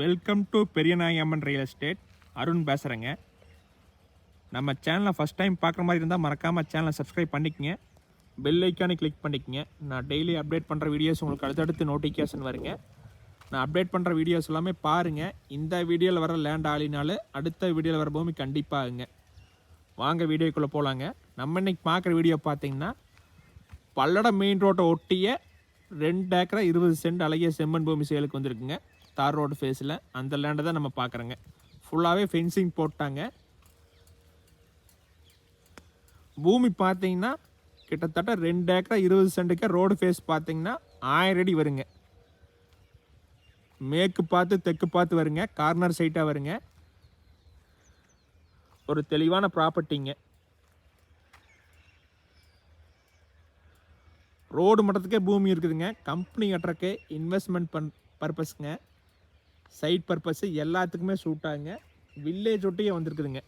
Welcome to Periyanayamman real estate Arun பேசுகிறேங்க நம்ம சேனலை ஃபஸ்ட் டைம் பார்க்குற மாதிரி இருந்தால் மறக்காமல் சேனலை சப்ஸ்கிரைப் பண்ணிக்கங்க. பெல் ஐக்கானே கிளிக் பண்ணிக்கங்க. நான் டெய்லி அப்டேட் பண்ணுற வீடியோஸ் உங்களுக்கு அடுத்தடுத்து நோட்டிஃபிகேஷன் வருங்க. நான் அப்டேட் பண்ணுற வீடியோஸ் எல்லாமே பாருங்கள் இந்த வீடியோவில் வர லேண்ட் ஆளினாலும் அடுத்த வீடியோவில் வர பூமி கண்டிப்பாகுங்க. வாங்க வீடியோக்குள்ளே போகலாங்க நம்ம இன்னைக்கு பார்க்குற வீடியோ பார்த்தீங்கன்னா பல்லடம் மெயின் ரோட்டை ஒட்டிய ரெண்டு ஏக்கரை இருபது சென்ட் அழகிய செம்மண் பூமி செயலுக்கு வந்திருக்குங்க. தார் ரோடு ஃபேஸில் அந்த லேண்டை தான் நம்ம பார்க்குறோங்க. ஃபுல்லாகவே ஃபென்சிங் போட்டாங்க. பூமி பார்த்தீங்கன்னா கிட்டத்தட்ட ரெண்டு ஏக்கரா இருபது சென்ட்டுக்கு ரோடு ஃபேஸ் பார்த்தீங்கன்னா ஆயிரம் அடி வருங்க. மேற்கு பார்த்து தெற்கு பார்த்து வருங்க. கார்னர் சைட்டாக வருங்க. ஒரு தெளிவான ப்ராப்பர்ட்டிங்க ரோடு மட்டத்துக்கே பூமி இருக்குதுங்க. கம்பெனி கட்டுறக்கு இன்வெஸ்ட்மெண்ட் பண் பர்பஸ்ங்க சைட் பர்பஸ் எல்லாத்துக்குமே சூட்டாங்க வில்லேஜ் ஒட்டியே வந்திருக்குதுங்க.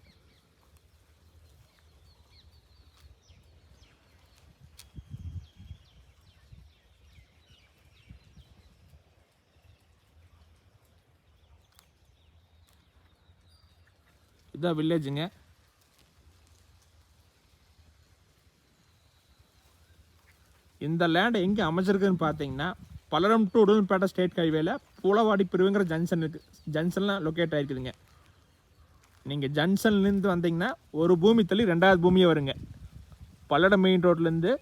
இதுதான் வில்லேஜுங்க இந்த லேண்ட் எங்கே அமைச்சிருக்குன்னு பார்த்தீங்கன்னா பலரம் டு உடல்பேட்டை ஸ்டேட் ஹைவேல பூலவாடி பிரிவுங்கிற ஜங்ஷன் இருக்குது ஜங்ஷன்லாம் லொக்கேட் ஆகிருக்குதுங்க நீங்கள் ஜங்ஷன்லேருந்து வந்தீங்கன்னா ஒரு பூமி தள்ளி ரெண்டாவது பூமியை வருங்க. பல்லடம் மெயின் ரோட்லேருந்து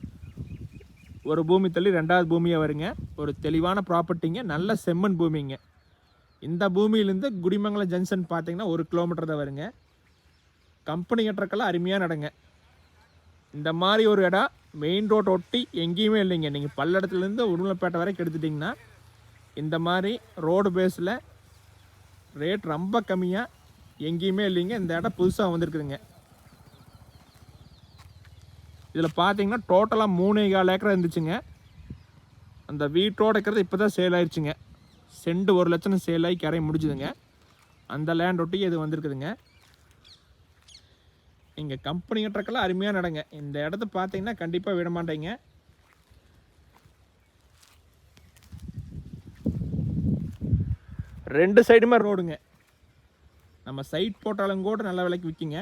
ஒரு பூமி தள்ளி ரெண்டாவது பூமியை வருங்க. ஒரு தெளிவான ப்ராப்பர்ட்டிங்க நல்ல செம்மண் பூமிங்க. இந்த பூமியிலேருந்து குடிமங்கலம் ஜங்ஷன் பார்த்தீங்கன்னா ஒரு கிலோமீட்டர் தான் வருங்க. கம்பெனி கட்டுறக்கெல்லாம் அருமையாக நடங்க. இந்த மாதிரி ஒரு இடம் மெயின் ரோட் ஒட்டி எங்கேயுமே இல்லைங்க. நீங்கள் பல்லடத்துலேருந்து உருளைப்பேட்டை வரைக்கும் எடுத்துட்டிங்கன்னா இந்த மாதிரி ரோடு பேஸில் ரேட் ரொம்ப கம்மியாக எங்கேயுமே இல்லைங்க. இந்த இடம் புதுசாக வந்திருக்குதுங்க. இதில் பார்த்தீங்கன்னா டோட்டலாக மூணே கால் ஏக்கர் இருந்துச்சுங்க. அந்த வீட்டோட இருக்கிறது இப்போ தான் சேல் ஆயிடுச்சுங்க செண்டு ஒரு லட்சம் சேல் ஆகி கரையை முடிஞ்சுதுங்க. அந்த லேண்ட் ஒட்டி இது வந்திருக்குதுங்க. இங்கே கம்பெனி ட்ரக்கெல்லாம் அருமையாக நடங்க. இந்த இடத்த பார்த்தீங்கன்னா கண்டிப்பாக விட மாட்டேங்க. ரெண்டு சைடுமே ரோடுங்க நம்ம சைட் போட்டாலும் கூட நல்ல விலைக்கு விற்கிங்க.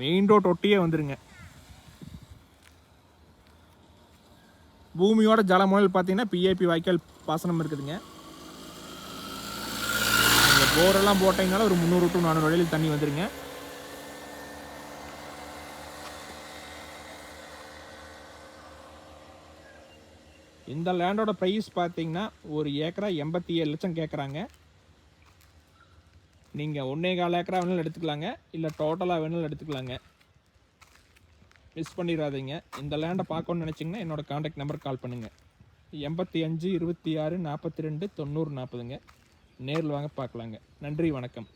மெயின் ரோட் ஒட்டியே வந்துருங்க. பூமியோட ஜலமுறையில் பார்த்தீங்கன்னா பிஏபி வாய்க்கால் பாசனம் இருக்குதுங்க. போரெல்லாம் போட்டிங்கனால ஒரு முந்நூறு டு நானூறு வழியில் தண்ணி வந்துருங்க. இந்த லேண்டோட ப்ரைஸ் பார்த்தீங்கன்னா ஒரு ஏக்கரா எண்பத்தி ஏழு லட்சம் கேட்குறாங்க நீங்கள் ஒன்றே கால் ஏக்கரா வேணாலும் எடுத்துக்கலாங்க. இல்லை டோட்டலாக வேணாலும் எடுத்துக்கலாங்க. மிஸ் பண்ணிடாதீங்க. இந்த லேண்டை பார்க்கணுன்னு நினச்சிங்கன்னா என்னோடய காண்டாக்ட் நம்பர் கால் பண்ணுங்கள் எண்பத்தி அஞ்சு இருபத்தி ஆறு நாற்பத்தி ரெண்டு தொண்ணூறு நாற்பதுங்க நேரில் வாங்க பார்க்கலாங்க. நன்றி வணக்கம்.